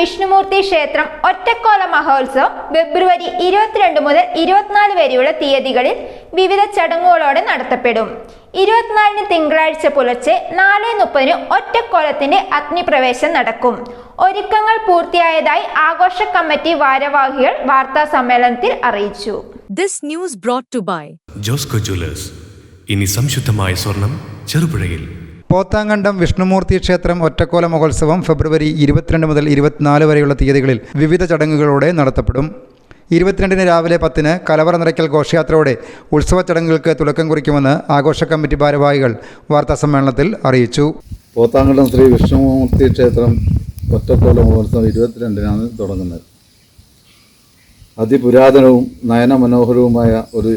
വിഷ്ണുമൂർത്തി ക്ഷേത്രം ഒറ്റക്കോല മഹോത്സവം ഫെബ്രുവരി ഇരുപത്തിരണ്ട് മുതൽ ഇരുപത്തിനാല് വരെയുള്ള തീയതികളിൽ വിവിധ ചടങ്ങുകളോടെ നടത്തപ്പെടും. ഇരുപത്തിനാലിന് തിങ്കളാഴ്ച പുലർച്ചെ നാല് മുപ്പതിന് ഒറ്റക്കോലത്തിന്റെ അഗ്നിപ്രവേശം നടക്കും. ഒരുക്കങ്ങൾ പൂർത്തിയായതായി ആഘോഷ കമ്മിറ്റി ഭാരവാഹികൾ വാർത്താ സമ്മേളനത്തിൽ അറിയിച്ചു. This news brought to by Josco jewellers ഇനി സംശുദ്ധമായ സ്വർണം ചെറുപുഴയിൽ. പോത്താങ്കണ്ടം വിഷ്ണുമൂർത്തി ക്ഷേത്രം ഒറ്റക്കോല മഹോത്സവം ഫെബ്രുവരി ഇരുപത്തിരണ്ട് മുതൽ ഇരുപത്തിനാല് വരെയുള്ള തീയതികളിൽ വിവിധ ചടങ്ങുകളോടെ നടത്തപ്പെടും. ഇരുപത്തിരണ്ടിന് രാവിലെ പത്തിന് കലവറ നിറയ്ക്കൽ ഘോഷയാത്രയോടെ ഉത്സവ ചടങ്ങുകൾക്ക് തുടക്കം കുറിക്കുമെന്ന് ആഘോഷ കമ്മിറ്റി ഭാരവാഹികൾ വാർത്താസമ്മേളനത്തിൽ അറിയിച്ചു. പോത്താങ്കണ്ടം ശ്രീ വിഷ്ണുമൂർത്തി ക്ഷേത്രം ഒറ്റക്കോല മഹോത്സവം ഇരുപത്തിരണ്ടിനാണ് തുടങ്ങുന്നത്. അതിപുരാതനവും നയനമനോഹരവുമായ ഒരു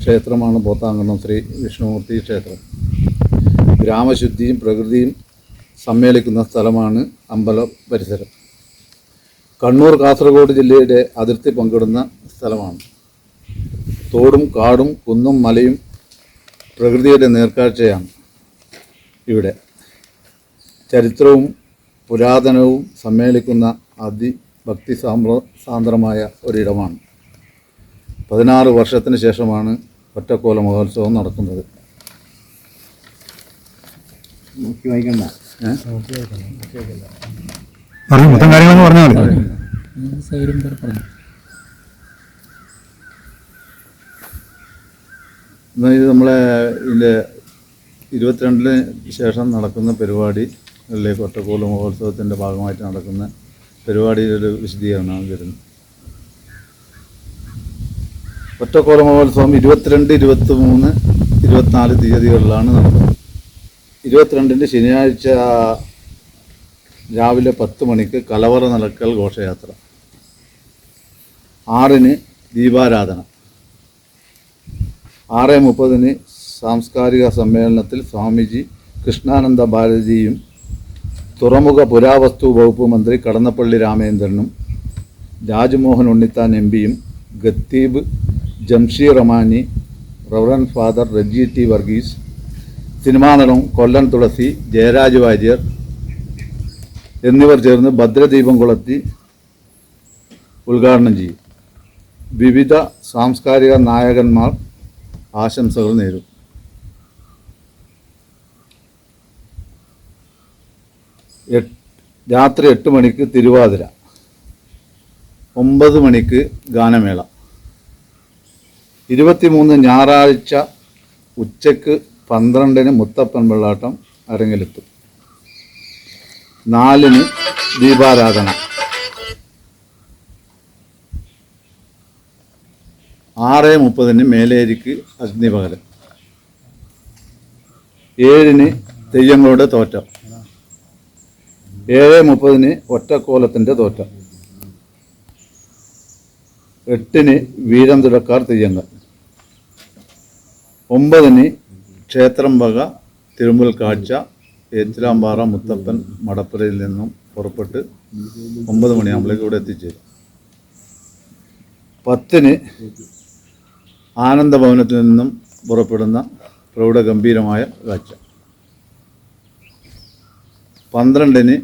ക്ഷേത്രമാണ് പോത്താങ്കണ്ടം ശ്രീ വിഷ്ണുമൂർത്തി ക്ഷേത്രം. ഗ്രാമശുദ്ധിയും പ്രകൃതിയും സമ്മേളിക്കുന്ന സ്ഥലമാണ് അമ്പല പരിസരം. കണ്ണൂർ കാസർഗോഡ് ജില്ലയുടെ അതിർത്തി പങ്കിടുന്ന സ്ഥലമാണ്. തോടും കാടും കുന്നും മലയും പ്രകൃതിയുടെ നേർക്കാഴ്ചയാണ് ഇവിടെ. ചരിത്രവും പുരാതനവും സമ്മേളിക്കുന്ന അതിഭക്തി സാമ്ര സാന്ദ്രമായ ഒരിടമാണ്. പതിനാറ് വർഷത്തിന് ശേഷമാണ് ഒറ്റക്കോല മഹോത്സവം നടക്കുന്നത്. നോക്കി വായിക്കണ്ട? പറഞ്ഞു മൊത്തം കാര്യങ്ങളൊന്ന് പറഞ്ഞാൽ മതി. എന്നാൽ ഇത് നമ്മളെ ഇതിന്റെ ഇരുപത്തിരണ്ടിന് ശേഷം നടക്കുന്ന പരിപാടി അല്ലെ ഒറ്റക്കോല മഹോത്സവത്തിന്റെ ഭാഗമായിട്ട് നടക്കുന്ന പരിപാടിയിലൊരു വിശദീകരണമാണ് വരുന്നത് ഒറ്റക്കോല മഹോത്സവം ഇരുപത്തിരണ്ട് ഇരുപത്തി മൂന്ന് ഇരുപത്തിനാല് തീയതികളിലാണ് നടക്കുന്നത്. ഇരുപത്തിരണ്ടിന് ശനിയാഴ്ച രാവിലെ പത്ത് മണിക്ക് കലവറ നടക്കൽ ഘോഷയാത്ര. ആറിന് ദീപാരാധന. ആറ് മുപ്പതിന് സാംസ്കാരിക സമ്മേളനത്തിൽ സ്വാമിജി കൃഷ്ണാനന്ദ ഭാരതിയും തുറമുഖ പുരാവസ്തു വകുപ്പ് മന്ത്രി കടന്നപ്പള്ളി രാമേന്ദ്രനും രാജ്മോഹൻ ഉണ്ണിത്താൻ എം പിയും ഗത്തീബ് Jamsheer Ramani reverend father Reji T Varghese cinema നടൻ കൊല്ലൻ തുളസി ജയരാജ് വാര്യർ എന്നിവർ ചേർന്ന് ഭദ്രദീപം കൊളുത്തി ഉദ്ഘാടനം ചെയ്യും. വിവിധ സാംസ്കാരിക നായകന്മാർ ആശംസകൾ നേരും. രാത്രി എട്ട് മണിക്ക് തിരുവാതിര. ഒമ്പത് മണിക്ക് ഗാനമേള. ഇരുപത്തിമൂന്ന് ഞായറാഴ്ച ഉച്ചയ്ക്ക് പന്ത്രണ്ടിന് മുത്തപ്പൻ വെള്ളാട്ടം അരങ്ങിലെത്തും നാലിന് ദീപാരാധന. ആറ് മുപ്പതിന് മേലേരിക്ക് അഗ്നിപകരം. ഏഴിന് തെയ്യങ്ങളുടെ തോറ്റം. ഏഴ് മുപ്പതിന് ഒറ്റക്കോലത്തിന്റെ തോറ്റം. എട്ടിന് വീരം തുടക്കാർ തെയ്യങ്ങൾ. ഒമ്പതിന് ക്ഷേത്രം വക തിരുമുൽ കാഴ്ച ഏച്ചിലാമ്പാറ മുത്തപ്പൻ മടപ്പുരയിൽ നിന്നും പുറപ്പെട്ട് ഒമ്പത് മണിയാകുമ്പോഴേക്ക് ഇവിടെ എത്തിച്ചേരും. പത്തിന് ആനന്ദഭവനത്തിൽ നിന്നും പുറപ്പെടുന്ന പ്രൗഢഗംഭീരമായ കാഴ്ച. പന്ത്രണ്ടിന്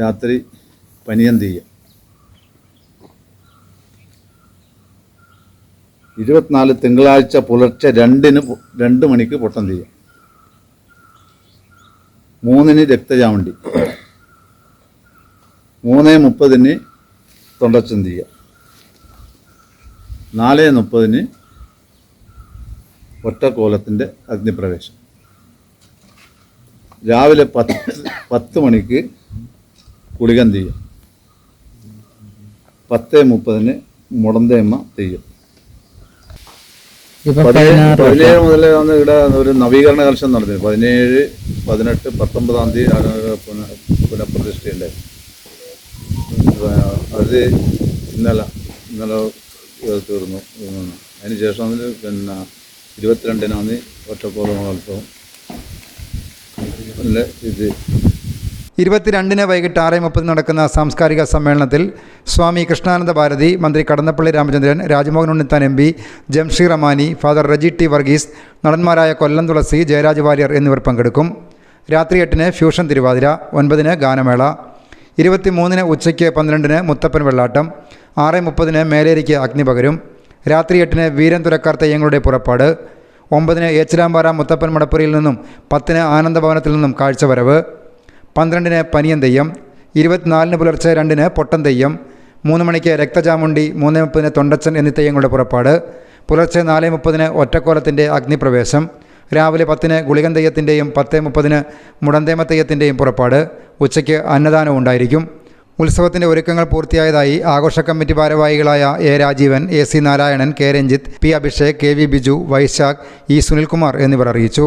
രാത്രി പനിയം ഇരുപത്തിനാല് തിങ്കളാഴ്ച പുലർച്ചെ രണ്ടിന് രണ്ട് മണിക്ക് പൊട്ടം തീയം മൂന്നിന് രക്തചാമണ്ടി മൂന്ന് മുപ്പതിന് തൊണ്ടച്ചന്തിക. നാല് മുപ്പതിന് ഒറ്റക്കോലത്തിന്റെ അഗ്നിപ്രവേശം. രാവിലെ പത്ത് പത്ത് മണിക്ക് കുളികം തെയ്യം. പത്ത് മുപ്പതിന് മുടന്തയമ്മ തെയ്യം. പതിനേഴ് മുതൽ വന്ന് ഇവിടെ ഒരു നവീകരണ കലശം നടത്തി. പതിനേഴ് പതിനെട്ട് പത്തൊമ്പതാം തീയതി ആണ് പുന- പുനഃപ്രതിഷ്ഠയുണ്ടായി അത് ഇന്നലെ ഇന്നലെ തീർന്നു അതിനുശേഷം അതിന് ശേഷം അതിന് പിന്നെ ഇരുപത്തിരണ്ടിനാന്ന് ഒറ്റക്കോല മഹോത്സവം നല്ല ഇത്. ഇരുപത്തിരണ്ടിന് വൈകിട്ട് ആറ് മുപ്പതിന് നടക്കുന്ന സാംസ്കാരിക സമ്മേളനത്തിൽ സ്വാമി കൃഷ്ണാനന്ദ ഭാരതി മന്ത്രി Kadannappally Ramachandran Rajmohan Unnithan M P Jamsheer Ramani Father Reji T Varghese നടന്മാരായ Kollam Thulasi Jayaraj Warrier എന്നിവർ പങ്കെടുക്കും. രാത്രി എട്ടിന് ഫ്യൂഷൻ തിരുവാതിര ഒൻപതിന് ഗാനമേള ഇരുപത്തി മൂന്നിന് ഉച്ചയ്ക്ക് പന്ത്രണ്ടിന് മുത്തപ്പൻ വെള്ളാട്ടം ആറ് മുപ്പതിന് മേലേരിക്ക് അഗ്നി പകരും രാത്രി എട്ടിന് വീരൻ തുരക്കാർ തെയ്യങ്ങളുടെ പുറപ്പാട് ഒമ്പതിന് ഏച്ചിലാമ്പാറ മുത്തപ്പൻ മടപ്പുരയിൽ നിന്നും പത്തിന് ആനന്ദഭവനത്തിൽ നിന്നും കാഴ്ചവരവ് പന്ത്രണ്ടിന് പനിയൻ തെയ്യം ഇരുപത്തിനാലിന് പുലർച്ചെ രണ്ടിന് പൊട്ടൻ തെയ്യം മൂന്ന് മണിക്ക് രക്തചാമുണ്ടി മൂന്ന് മുപ്പതിന് തൊണ്ടച്ചൻ എന്നീ തെയ്യങ്ങളുടെ പുറപ്പാട് പുലർച്ചെ നാല് മുപ്പതിന് ഒറ്റക്കോലത്തിന്റെ അഗ്നിപ്രവേശം രാവിലെ പത്തിന് ഗുളികൻ തെയ്യത്തിന്റെയും പത്ത് മുപ്പതിന് മുടന്തേമ തെയ്യത്തിന്റെയും പുറപ്പാട് ഉച്ചയ്ക്ക് അന്നദാനം ഉണ്ടായിരിക്കും. ഉത്സവത്തിന്റെ ഒരുക്കങ്ങൾ പൂർത്തിയായതായി ആഘോഷ കമ്മിറ്റി ഭാരവാഹികളായ A Rajeevan A C Narayanan K Ranjith P Abhishek K V Biju Vaishakh E Sunilkumar എന്നിവർ അറിയിച്ചു.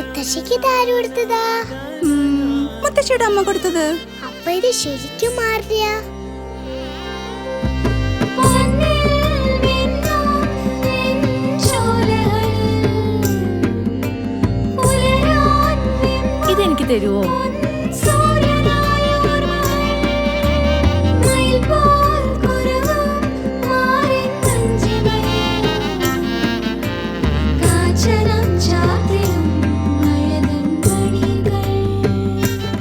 മുത്തശ്ശിക്ക് ഇതാര് കൊടുത്തതാ? ഉം, മുത്തശ്ശിയുടെ അമ്മ കൊടുത്തത്. അപ്പൊ ഇത് ശരിക്കും മാറിയ. ഇതെനിക്ക് തരുവോ?